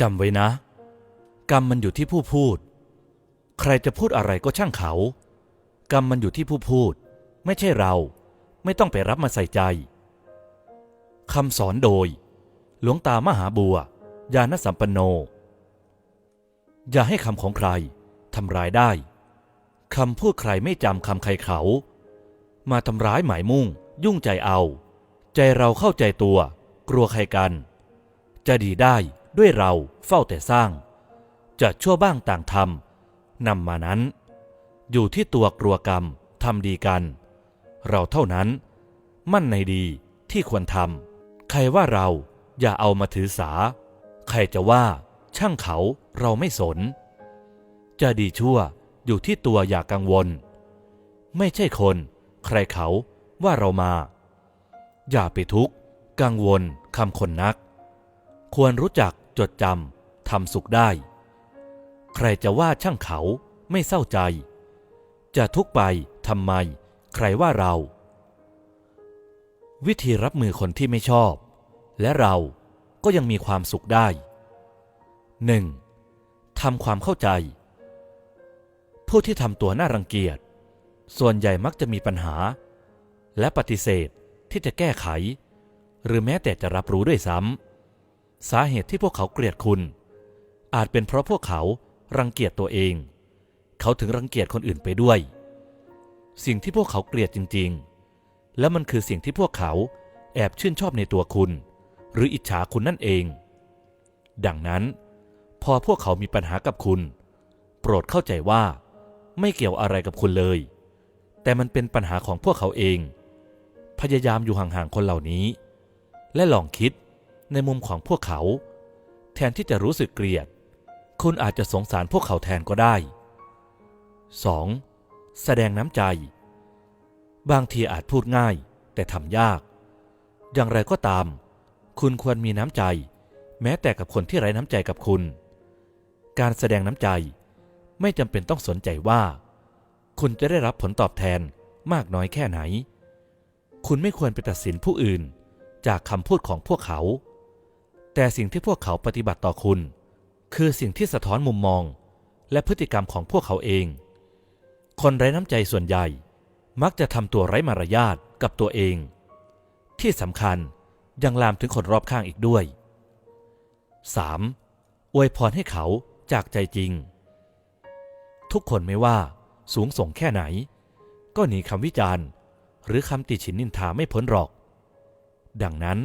จำไว้นะ กรรมมันอยู่ที่ผู้พูด ใครจะพูดอะไรก็ช่างเขา กรรมมันอยู่ที่ผู้พูด ไม่ใช่เรา ไม่ต้องไปรับมาใส่ใจคำสอนโดย หลวงตามหาบัว ญาณสัมปันโน อย่าให้คำของใครทำร้ายได้คำพูดใครไม่จำคำใครเขา มาทำร้ายหมายมุ่ง ยุ่งใจเอา ใจเราเข้าใจตัว กลัวใครกัน จะดีได้ ด้วยเราเฝ้าแต่สร้าง จะชั่วบ้างต่างทำนำมานั้น อยู่ที่ตัวกลัวกรรมทำดีกัน เราเท่านั้น มั่นในดีที่ควรทำใครว่าเราอย่าเอามาถือสา ใครจะว่าช่างเขาเราไม่สน จะดีชั่วอยู่ที่ตัวอย่ากังวล ไม่ใช่คน ใครเขาว่าเรามา อย่าไปทุกข์ กังวลคำคนนัก ควรรู้จัก จดจำทำสุขได้ ใครจะว่าช่างเขาไม่เศร้าใจ จะทุกไปทำไม ใครว่าเรา วิธีรับมือคนที่ไม่ชอบ และเราก็ยังมีความสุขได้ 1. ทำความเข้าใจ ผู้ที่ทำตัวน่ารังเกียจ ส่วนใหญ่มักจะมีปัญหา และปฏิเสธที่จะแก้ไข หรือแม้แต่จะรับรู้ด้วยซ้ำ สาเหตุที่พวกเขาเกลียดคุณ อาจเป็นเพราะพวกเขารังเกียจตัวเอง เขาถึงรังเกียจคนอื่นไปด้วย สิ่งที่พวกเขาเกลียดจริง ๆ และมันคือสิ่งที่พวกเขาแอบชื่นชอบในตัวคุณ หรืออิจฉาคุณนั่นเอง ดังนั้น พอพวกเขามีปัญหากับคุณ โปรดเข้าใจว่า ไม่เกี่ยวอะไรกับคุณเลย แต่มันเป็นปัญหาของพวกเขาเอง พยายามอยู่ห่างๆคนเหล่านี้ และลองคิด ในมุมของพวกเขา แทนที่จะรู้สึกเกลียด คุณอาจจะสงสารพวกเขาแทนก็ได้ 2. แสดงน้ำใจ บางทีอาจพูดง่ายแต่ทำยาก อย่างไรก็ตาม คุณควรมีน้ำใจ แม้แต่กับคนที่ไร้น้ำใจกับคุณ การแสดงน้ำใจไม่จำเป็นต้องสนใจว่า คุณจะได้รับผลตอบแทนมากน้อยแค่ไหน คุณไม่ควรไปตัดสินผู้อื่นจากคำพูดของพวกเขา แต่สิ่งที่พวกเขาปฏิบัติต่อคุณ คือสิ่งที่สะท้อนมุมมอง และพฤติกรรมของพวกเขาเอง คนไร้น้ำใจส่วนใหญ่ มักจะทำตัวไร้มารยาทกับตัวเอง ที่สำคัญยังลามถึงคนรอบข้างอีกด้วย 3. อวยพรให้เขาจากใจจริง ทุกคนไม่ว่าสูงส่งแค่ไหน ก็หนีคำวิจารณ์ หรือคำติฉินนินทาไม่พ้นหรอก ดังนั้น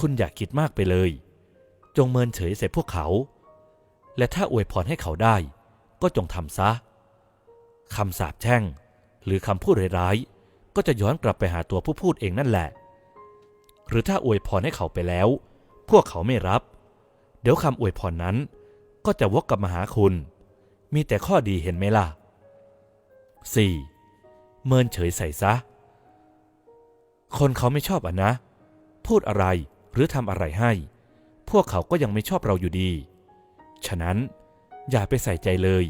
คุณอย่าคิดมากไปเลย จงเมินเฉยใส่พวกเขา และถ้าอวยพรให้เขาได้ ก็จงทำซะคำสาปแช่ง หรือคำพูดร้ายๆก็จะย้อนกลับไปหาตัวผู้พูดเองนั่นแหละ หรือถ้าอวยพรให้เขาไปแล้ว พวกเขาไม่รับ เดี๋ยวคำอวยพรนั้น ก็จะวกกลับมาหาคุณ มีแต่ข้อดีเห็นไหมล่ะ 4. เมินเฉยใส่ซะ คนเขาไม่ชอบอะนะ พูดอะไร หรือทำอะไรให้ พวกเขาก็ยังไม่ชอบเราอยู่ดี ฉะนั้นอย่าไปใส่ใจเลย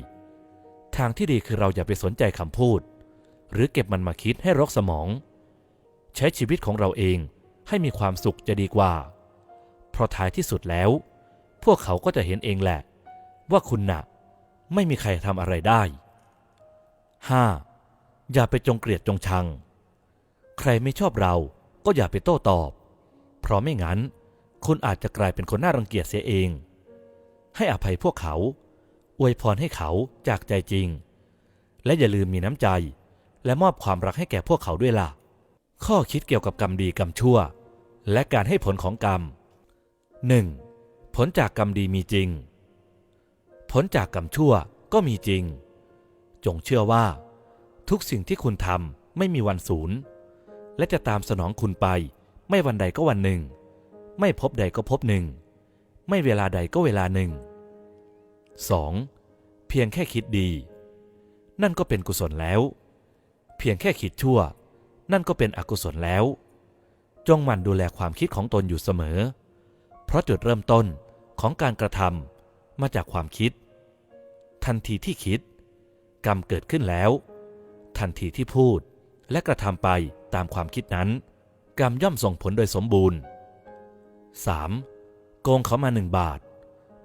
ทางที่ดีคือเราอย่าไปสนใจคำพูด หรือเก็บมันมาคิดให้รกสมอง ใช้ชีวิตของเราเองให้มีความสุขจะดีกว่า เพราะท้ายที่สุดแล้ว พวกเขาก็จะเห็นเองแหละ ว่าคุณน่ะไม่มีใครทำอะไรได้ 5. อย่าไปจงเกลียดจงชัง ใครไม่ชอบเราก็อย่าไปโต้ตอบ เพราะไม่งั้น คุณอาจจะกลายเป็นคนน่ารังเกียจเสียเอง ให้อภัยพวกเขา อวยพรให้เขาจากใจจริง และอย่าลืมมีน้ำใจ และมอบความรักให้แก่พวกเขาด้วยล่ะ ข้อคิดเกี่ยวกับกรรมดีกรรมชั่ว และการให้ผลของกรรม 1. ผลจากกรรมดีมีจริง ผลจากกรรมชั่วก็มีจริง จงเชื่อว่า ทุกสิ่งที่คุณทำไม่มีวันศูนย์และจะตามสนองคุณไป ไม่วันใดก็วันหนึ่ง ไม่พบใดก็พบหนึ่ง ไม่เวลาใดก็เวลาหนึ่ง 2. เพียงแค่คิดดี นั่นก็เป็นกุศลแล้ว เพียงแค่คิดชั่ว นั่นก็เป็นอกุศลแล้ว จงหมั่นดูแลความคิดของตนอยู่เสมอ เพราะจุดเริ่มต้นของการกระทำมาจากความคิด ทันทีที่คิด กรรมเกิดขึ้นแล้ว ทันทีที่พูดและกระทำไปตามความคิดนั้น กรรมย่อมส่งผลโดยสมบูรณ์ 3. โกงเขามาหนึ่งบาท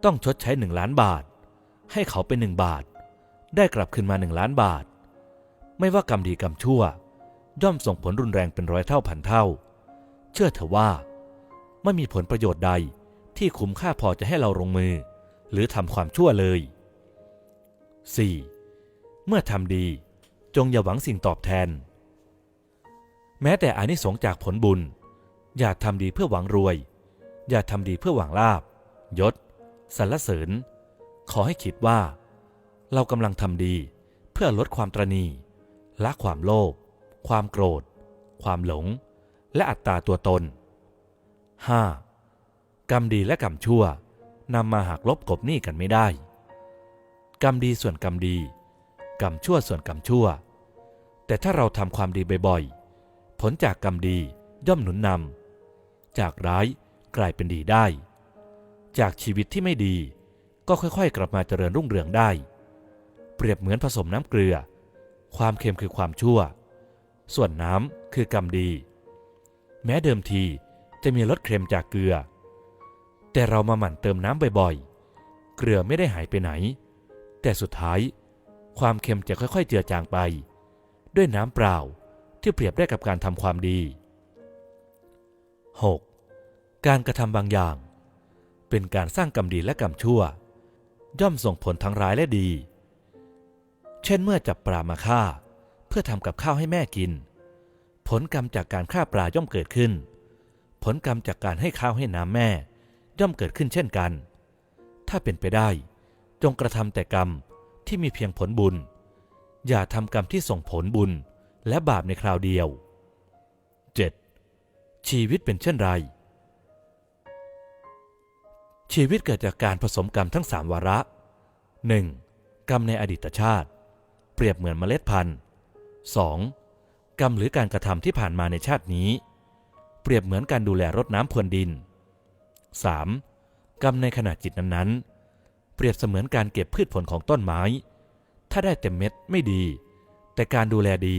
ต้องชดใช้หนึ่งล้านบาท ให้เขาเป็นหนึ่งบาท ได้กลับคืนมาหนึ่งล้านบาท ไม่ว่ากรรมดีกรรมชั่ว ย่อมส่งผลรุนแรงเป็นร้อยเท่าพันเท่า เชื่อเถอะว่า ไม่มีผลประโยชน์ใดที่คุ้มค่าพอจะให้เราลงมือ หรือทำความชั่วเลย 4. เมื่อทำดีจงอย่าหวังสิ่งตอบแทน แม้แต่อานิสงส์จากผลบุญ อย่าทำดีเพื่อหวังรวย อย่าทำดีเพื่อหวังลาบ ยศสรรเสริญ ขอให้คิดว่า เรากำลังทำดีเพื่อลดความตรณีละความโลภความโกรธ ความหลง และอัตตาตัวตน 5. กรรมดีและกรรมชั่วนำมาหักลบกบหนี้กันไม่ได้ กรรมดีส่วนกรรมดี กรรมชั่วส่วนกรรมชั่ว แต่ถ้าเราทำความดีบ่อยๆ ผลจากกรรมดีย่อมหนุนนำ จากร้ายกลายเป็นดีได้ จากชีวิตที่ไม่ดีก็ค่อยๆ กลับมาเจริญรุ่งเรืองได้ เปรียบเหมือนผสมน้ำเกลือ ความเค็มคือความชั่ว ส่วนน้ำคือกรรมดี แม้เดิมทีจะมีรสเค็มจากเกลือ แต่เรามาหมั่นเติมน้ำบ่อยๆ เกลือไม่ได้หายไปไหน แต่สุดท้ายความเค็มจะค่อยๆ เจือจางไป ด้วยน้ำเปล่า ที่เปรียบได้กับการทำความดี 6. การกระทำบางอย่าง เป็นการสร้างกรรมดีและกรรมชั่ว ย่อมส่งผลทั้งร้ายและดี เช่นเมื่อจับปลามาฆ่า เพื่อทำกับข้าวให้แม่กิน ผลกรรมจากการฆ่าปลาย่อมเกิดขึ้น ผลกรรมจากการให้ข้าวให้น้ำแม่ ย่อมเกิดขึ้นเช่นกัน ถ้าเป็นไปได้ จงกระทำแต่กรรมที่มีเพียงผลบุญ อย่าทำกรรมที่ส่งผลบุญ และบาปในคราวเดียว 7. ชีวิตเป็นเช่นไร ชีวิตเกิดจากการผสมกรรมทั้งสามวาระ 1. กรรมในอดีตชาติ เปรียบเหมือนเมล็ดพันธุ์ 2. กรรมหรือการกระทำที่ผ่านมาในชาตินี้ เปรียบเหมือนการดูแลรดน้ำพรวนดิน 3. กรรมในขณะจิตนั้นๆ เปรียบเสมือนการเก็บพืชผลของต้นไม้ ถ้าได้เต็มเม็ดไม่ดี แต่การดูแลดี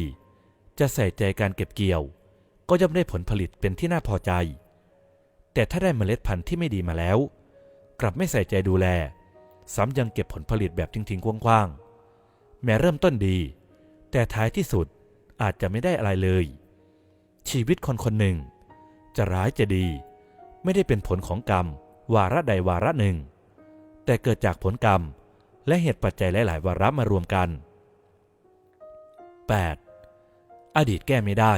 จะใส่ใจการเก็บเกี่ยว ก็ย่อมได้ผลผลิตเป็นที่น่าพอใจ แต่ถ้าได้เมล็ดพันธุ์ที่ไม่ดีมาแล้ว กลับไม่ใส่ใจดูแล ซ้ำยังเก็บผลผลิตแบบทิ้งๆกว้างๆ แม้เริ่มต้นดี แต่ท้ายที่สุดอาจจะไม่ได้อะไรเลย ชีวิตคนคนหนึ่ง จะร้ายจะดี ไม่ได้เป็นผลของกรรม วาระใดวาระหนึ่ง แต่เกิดจากผลกรรมและเหตุปัจจัยหลาย ๆ วาระมารวมกัน 8. อดีตแก้ไม่ได้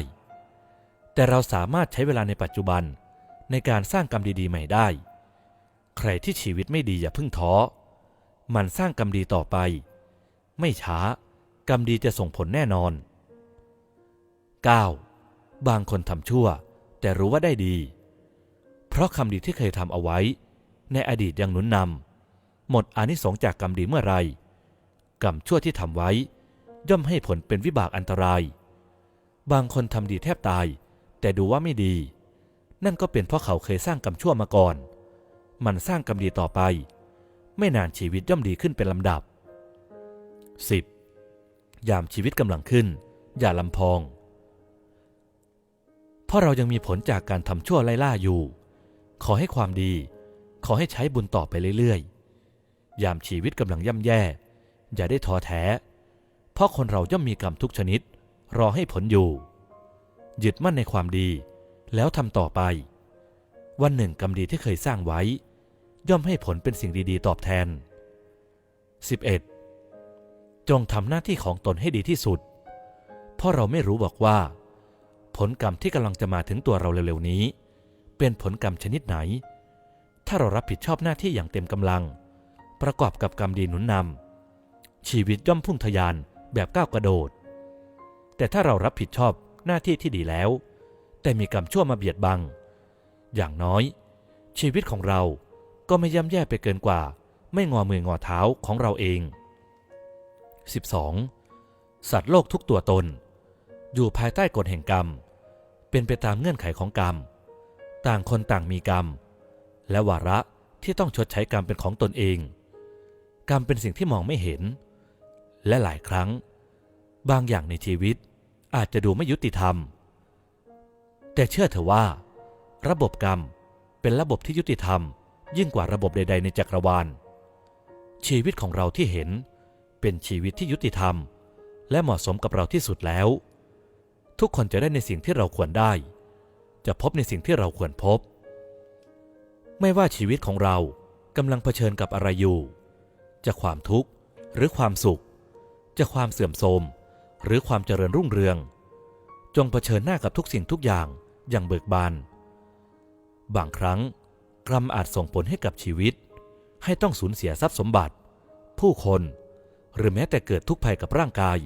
แต่เราสามารถใช้เวลาในปัจจุบันในการสร้างกรรมดีๆใหม่ได้ ใครที่ชีวิตไม่ดีอย่าเพิ่งท้อ มันสร้างกรรมดีต่อไป ไม่ช้ากรรมดีจะส่งผลแน่นอน 9. บางคนทำชั่ว แต่รู้ว่าได้ดี เพราะคำดีที่เคยทำเอาไว้ ในอดีตยังหนุนนำหมดอานิสงส์จากกรรมดีเมื่อไรกรรมชั่วที่ทำไว้ ย่อมให้ผลเป็นวิบากอันตราย บางคนทำดีแทบตาย แต่ดูว่าไม่ดี นั่นก็เป็นเพราะเขาเคยสร้างกรรมชั่วมาก่อน มันสร้างกรรมดีต่อไป ไม่นานชีวิตย่อมดีขึ้นเป็นลำดับ 10. ยามชีวิตกำลังขึ้น อย่าลำพอง เพราะเรายังมีผลจากการทำชั่วไล่ล่าอยู่ ขอให้ความดี ขอให้ใช้บุญต่อไปเรื่อยๆ ยามชีวิตกำลังย่ำแย่ อย่าได้ท้อแท้ เพราะคนเราย่อมมีกรรมทุกชนิด รอให้ผลอยู่ ยึดมั่นในความดี แล้วทำต่อไป วันหนึ่งกรรมดีที่เคยสร้างไว้ ย่อมให้ผลเป็นสิ่งดีๆ ตอบแทน 11. จงทำหน้าที่ของตนให้ดีที่สุด เพราะเราไม่รู้บอกว่า ผลกรรมที่กำลังจะมาถึงตัวเราเร็วๆนี้ เป็นผลกรรมชนิดไหน ถ้าเรารับผิดชอบหน้าที่อย่างเต็มกำลัง ประกอบกับกรรมดีหนุนนำชีวิตย่อมพุ่งทะยานแบบก้าวกระโดด แต่ถ้าเรารับผิดชอบหน้าที่ที่ดีแล้ว แต่มีกรรมชั่วมาเบียดบัง อย่างน้อย ชีวิตของเราก็ไม่ย่ำแย่ไปเกินกว่า ไม่งอมืองอเท้าของเราเอง 12. สัตว์โลกทุกตัวตน อยู่ภายใต้กฎแห่งกรรม เป็นไปตามเงื่อนไขของกรรม ต่างคนต่างมีกรรม และวาระที่ต้องชดใช้กรรมเป็นของตนเอง กรรมเป็นสิ่งที่มองไม่เห็น และหลายครั้ง บางอย่างในชีวิต อาจจะดูไม่ยุติธรรม แต่เชื่อเถอะว่า ระบบกรรมเป็นระบบที่ยุติธรรม ยิ่งกว่าระบบใด ๆ ในจักรวาล ชีวิตของเราที่เห็นเป็นชีวิตที่ยุติธรรม และเหมาะสมกับเราที่สุดแล้ว ทุกคนจะได้ในสิ่งที่เราควรได้ จะพบในสิ่งที่เราควรพบ ไม่ว่าชีวิตของเรากำลังเผชิญกับอะไรอยู่ จะความทุกข์หรือความสุข จะความเสื่อมโทรม หรือความเจริญรุ่งเรือง จงเผชิญหน้ากับทุกสิ่งทุกอย่างอย่างเบิกบาน บางครั้งกรรมอาจส่งผลให้กับชีวิต ให้ต้องสูญเสียทรัพย์สมบัติ ผู้คน หรือแม้แต่เกิดทุกข์ภัยกับร่างกาย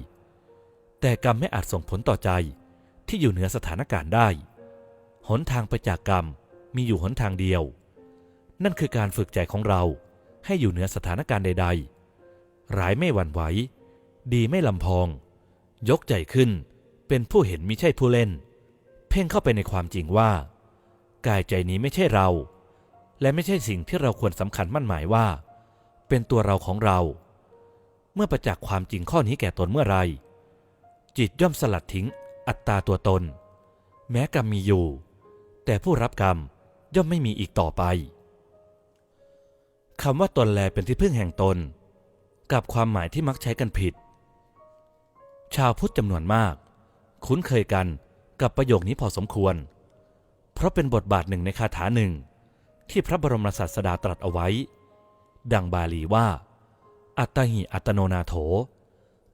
แต่กรรมไม่อาจส่งผลต่อใจที่อยู่เหนือสถานการณ์ได้ หนทางไปจากกรรมมีอยู่หนทางเดียว นั่นคือการฝึกใจของเราให้อยู่เหนือสถานการณ์ใด ๆ ร้ายไม่หวั่นไหว ดีไม่ลำพอง ยกใจขึ้น เป็นผู้เห็นมิใช่ผู้เล่น เพ่งเข้าไปในความจริงว่า กายใจนี้ไม่ใช่เรา และไม่ใช่สิ่งที่เราควรสำคัญมั่นหมายว่า เป็นตัวเราของเรา เมื่อประจักษ์ความจริงข้อนี้แก่ตนเมื่อไร จิตย่อมสลัดทิ้งอัตตาตัวตน แม้กรรมมีอยู่ แต่ผู้รับกรรมย่อมไม่มีอีกต่อไปคำว่าตนแลเป็นที่พึ่งแห่งตน กับความหมายที่มักใช้กันผิด ชาวพุทธจำนวนมาก คุ้นเคยกันกับประโยคนี้พอสมควร เพราะเป็นบทบาทหนึ่งในคาถาหนึ่ง ที่พระบรมศาสดาตรัสเอาไว้ ดังบาลีว่า อัตตหิอัตโนนาโถ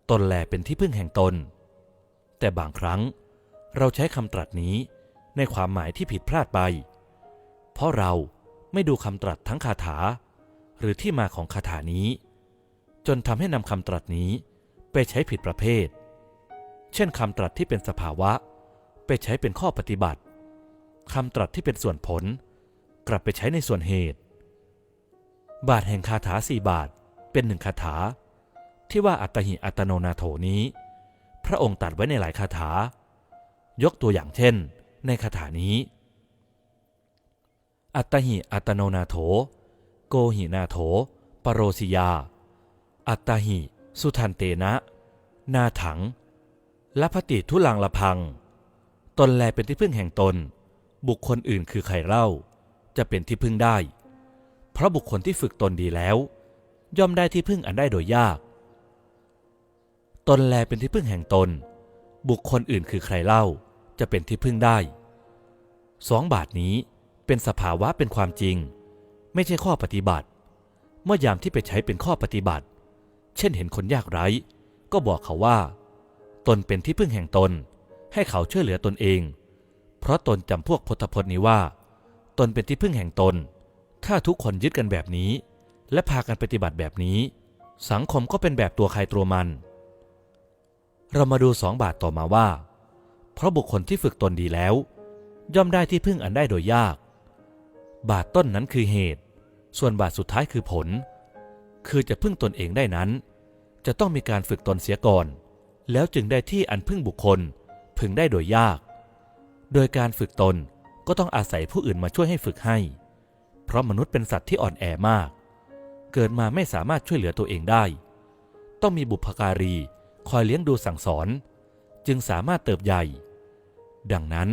ตนแลเป็นที่พึ่งแห่งตน แต่บางครั้งเราใช้คำตรัสนี้ในความหมายที่ผิดพลาดไป เพราะเราไม่ดูคำตรัสทั้งคาถา หรือที่มาของคาถานี้ จนทำให้นำคำตรัสนี้ไปใช้ผิดประเภท เช่นคำตรัสที่เป็นสภาวะ ไปใช้เป็นข้อปฏิบัติคำตรัสที่เป็นส่วนผล กลับไปใช้ในส่วนเหตุ บาทแห่งคาถาสี่บาทเป็นหนึ่งคาถา ที่ว่าอัตหิอัตโนนาโถนี้ พระองค์ตัดไว้ในหลายคาถา ยกตัวอย่างเช่น ในคาถานี้ อัตหิอัตโนนาโถ โกหินาโถ ปโรสิยา อัตหิ สุทันเตนะ นาถัง และพติทุลังละพัง ตนแลเป็นที่พึ่งแห่งตน บุคคลอื่นคือใครเล่า จะเป็นที่พึ่งได้ เพราะบุคคลที่ฝึกตนดีแล้ว ย่อมได้ที่พึ่งอันได้โดยยาก ตนแลเป็นที่พึ่งแห่งตน บุคคลอื่นคือใครเล่า จะเป็นที่พึ่งได้สองบาทนี้เป็นสภาวะเป็นความจริง ไม่ใช่ข้อปฏิบัติ เมื่อยามที่ไปใช้เป็นข้อปฏิบัติ เช่นเห็นคนยากไร้ ก็บอกเขาว่า ตนเป็นที่พึ่งแห่งตน ให้เขาช่วยเหลือตนเอง เพราะตนจำพวกพุทธพจน์นี้ว่า ตนเป็นที่พึ่งแห่งตน ถ้าทุกคนยึดกันแบบนี้ และพากันปฏิบัติแบบนี้ สังคมก็เป็นแบบตัวใครตัวมัน เรามาดูสองบาทต่อมาว่า เพราะบุคคลที่ฝึกตนดีแล้ว ย่อมได้ที่พึ่งอันได้โดยยาก บาทต้นนั้นคือเหตุ ส่วนบาทสุดท้ายคือผล คือจะพึ่งตนเองได้นั้น จะต้องมีการฝึกตนเสียก่อน แล้วจึงได้ที่อันพึ่งบุคคล พึงได้โดยยาก โดยการฝึกตนก็ต้องอาศัยผู้อื่นมาช่วยให้ฝึกให้ เพราะมนุษย์เป็นสัตว์ที่อ่อนแอมาก เกิดมาไม่สามารถช่วยเหลือตัวเองได้ ต้องมีบุพการีคอยเลี้ยงดูสั่งสอน จึงสามารถเติบใหญ่ ดังนั้น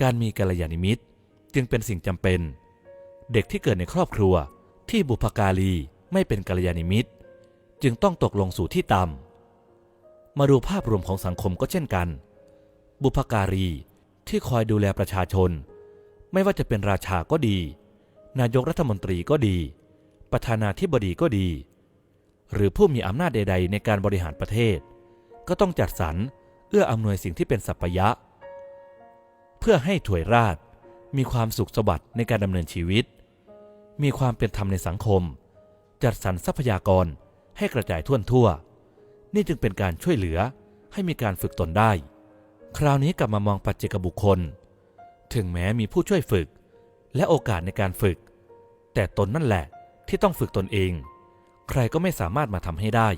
การมีกัลยาณมิตรจึงเป็นสิ่งจำเป็น เด็กที่เกิดในครอบครัวที่บุพการีไม่เป็นกัลยาณมิตร จึงต้องตกลงสู่ที่ต่ำ มาดูภาพรวมของสังคมก็เช่นกัน บุพการีที่คอยดูแลประชาชน ไม่ว่าจะเป็นราชาก็ดี นายกรัฐมนตรีก็ดี ประธานาธิบดีก็ดี หรือผู้มีอำนาจใด ๆ ในการบริหารประเทศ ก็ต้องจัดสรรเอื้ออำนวยสิ่งที่เป็นสัพยะ เพื่อให้ถวยราชมีความสุขสวัสดิ์ในการดำเนินชีวิต มีความเป็นธรรมในสังคม จัดสรรทรัพยากรให้กระจายทั่วทั่ว นี่จึงเป็นการช่วยเหลือให้มีการฝึกตนได้ คราวนี้กลับมามองปัจเจกบุคคล ถึงแม้มีผู้ช่วยฝึก และโอกาสในการฝึก แต่ตนนั่นแหละที่ต้องฝึกตนเอง ใครก็ไม่สามารถมาทำให้ได้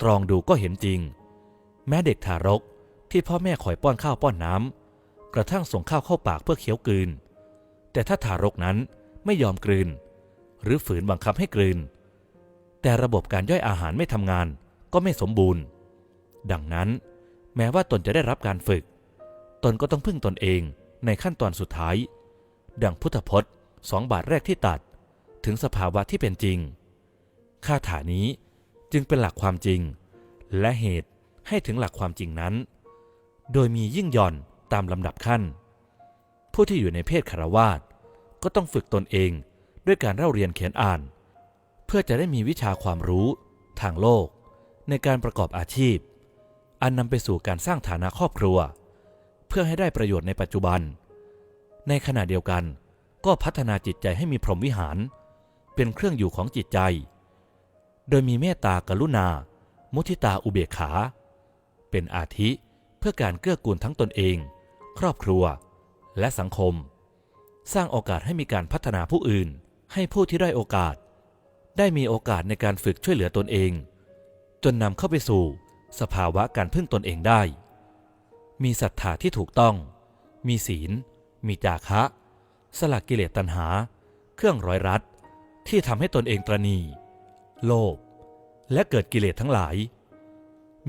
ตรองดูก็เห็นจริง แม้เด็กทารกที่พ่อแม่คอยป้อนข้าวป้อนน้ำกระทั่งส่งข้าวเข้าปากเพื่อเคี้ยวกลืน แต่ถ้าทารกนั้นไม่ยอมกลืน หรือฝืนบังคับให้กลืน แต่ระบบการย่อยอาหารไม่ทำงาน ก็ไม่สมบูรณ์ ดังนั้น แม้ว่าตนจะได้รับการฝึก ตนก็ต้องพึ่งตนเองในขั้นตอนสุดท้าย ดังพุทธพจน์สองบาทแรกที่ตัด ถึงสภาวะที่เป็นจริงคาถานี้จึงเป็นหลักความจริง และเหตุให้ถึงหลักความจริงนั้น โดยมียิ่งย่อนตามลำดับขั้น ผู้ที่อยู่ในเพศคารวาสก็ต้องฝึกตนเองด้วยการเล่าเรียนเขียนอ่าน เพื่อจะได้มีวิชาความรู้ทางโลก ในการประกอบอาชีพ อันนำไปสู่การสร้างฐานะครอบครัว เพื่อให้ได้ประโยชน์ในปัจจุบัน ในขณะเดียวกันก็พัฒนาจิตใจให้มีพรหมวิหาร เป็นเครื่องอยู่ของจิตใจ โดยมีเมตตากรุณา มุทิตาอุเบกขา เป็นอาทิเพื่อการเกื้อกูลทั้งตนเอง ครอบครัว และสังคม สร้างโอกาสให้มีการพัฒนาผู้อื่น ให้ผู้ที่ได้โอกาส ได้มีโอกาสในการฝึกช่วยเหลือตนเอง จนนำเข้าไปสู่ สภาวะการพึ่งตนเองได้ มีศรัทธาที่ถูกต้อง มีศีล มีจาคะ สลักกิเลสตัณหา เครื่องร้อยรัดที่ทำให้ตนเองตรณี โลภและเกิดกิเลสทั้งหลาย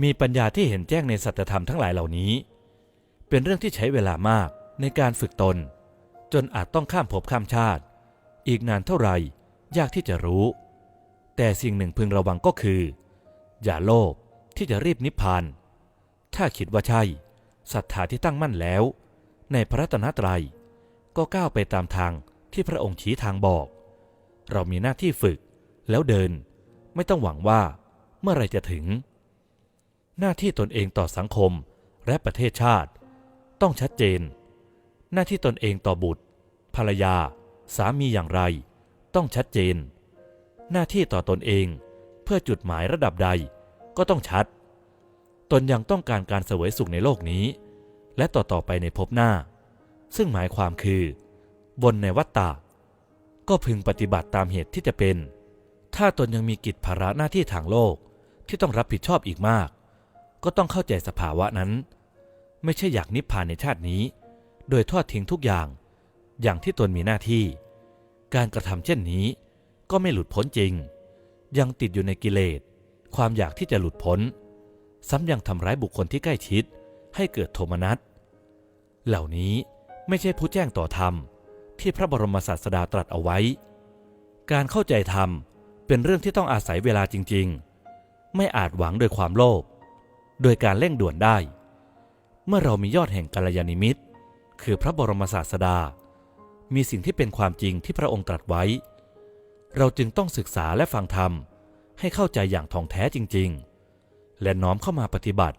มีปัญญาที่เห็นแจ้งในสัจธรรมทั้งหลายเหล่านี้ เป็นเรื่องที่ใช้เวลามากในการฝึกตน จนอาจต้องข้ามภพข้ามชาติ อีกนานเท่าไหร่ยากที่จะรู้ แต่สิ่งหนึ่งพึงระวังก็คือ อย่าโลภที่จะรีบนิพพาน ถ้าคิดว่าใช่ศรัทธาที่ตั้งมั่นแล้ว ในพระรัตนตรัย ก็ก้าวไปตามทางที่พระองค์ชี้ทางบอก เรามีหน้าที่ฝึกแล้วเดิน ไม่ต้องหวังว่าเมื่อไรจะถึง หน้าที่ตนเองต่อสังคมและประเทศชาติ ต้องชัดเจน หน้าที่ตนเองต่อบุตร ภรรยา สามีอย่างไร ต้องชัดเจน หน้าที่ต่อตนเอง พื่อจุดหมายระดับใดก็ต้องชัด ตนยังต้องการการเสวยสุขในโลกนี้ และต่อๆไปในภพหน้า ซึ่งหมายความคือ บนในวัฏฏะก็พึงปฏิบัติตามเหตุที่จะเป็น ถ้าตนยังมีกิจภาระหน้าที่ทางโลกที่ต้องรับผิดชอบอีกมาก ก็ต้องเข้าใจสภาวะนั้น ไม่ใช่อยากนิพพานในชาตินี้ โดยทอดทิ้งทุกอย่าง อย่างที่ตนมีหน้าที่ การกระทำเช่นนี้ก็ไม่หลุดพ้นจริง ยังติดอยู่ในกิเลส ความอยากที่จะหลุดพ้น ซ้ำยังทำร้ายบุคคลที่ใกล้ชิด ให้เกิดโทมนัส เหล่านี้ไม่ใช่ผู้แจ้งต่อธรรม ที่พระบรมศาสดาตรัสเอาไว้ การเข้าใจธรรมเป็นเรื่องที่ต้องอาศัยเวลาจริง ๆ ไม่อาจหวังโดยความโลภ โดยการเร่งด่วนได้ เมื่อเรามียอดแห่งกัลยาณิมิตร คือพระบรมศาสดา มีสิ่งที่เป็นความจริงที่พระองค์ตรัสไว้ เราจึงต้องศึกษาและฟังธรรม ให้เข้าใจอย่างท่องแท้จริง ๆ และน้อมเข้ามาปฏิบัติ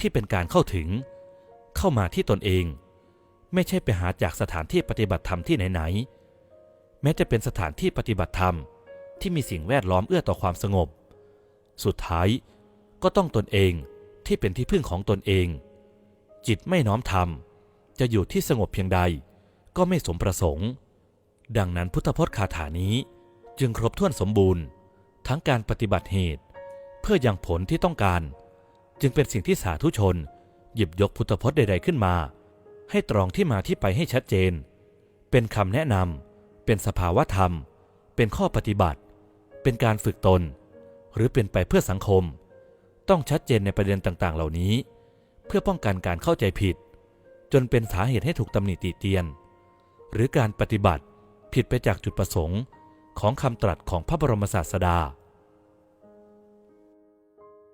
ที่เป็นการเข้าถึง เข้ามาที่ตนเอง ไม่ใช่ไปหาจากสถานที่ปฏิบัติธรรมที่ไหนๆแม้จะเป็นสถานที่ปฏิบัติธรรมที่มีสิ่งแวดล้อมเอื้อต่อความสงบ สุดท้ายก็ต้องตนเองที่เป็นที่พึ่งของตนเอง จิตไม่น้อมธรรม จะอยู่ที่สงบเพียงใด ก็ไม่สมประสงค์ ดังนั้นพุทธพจน์คาถานี้ จึงครบถ้วนสมบูรณ์ ทั้งการปฏิบัติเหตุ เพื่ออยังผลที่ต้องการ จึงเป็นสิ่งที่สาธุชน หยิบยกพุทธพจน์ใด ๆขึ้นมา ให้ตรองที่มาที่ไปให้ชัดเจน เป็นคำแนะนำเป็นสภาวะธรรม เป็นข้อปฏิบัติ เป็นการฝึกตน หรือเป็นไปเพื่อสังคม ต้องชัดเจนในประเด็นต่าง ๆ เหล่านี้ เพื่อป้องกันการเข้าใจผิด จนเป็นสาเหตุให้ถูกตำหนิติเตียน หรือการปฏิบัติผิดไปจากจุดประสงค์ ของคำตรัสของพระบรมศาสดา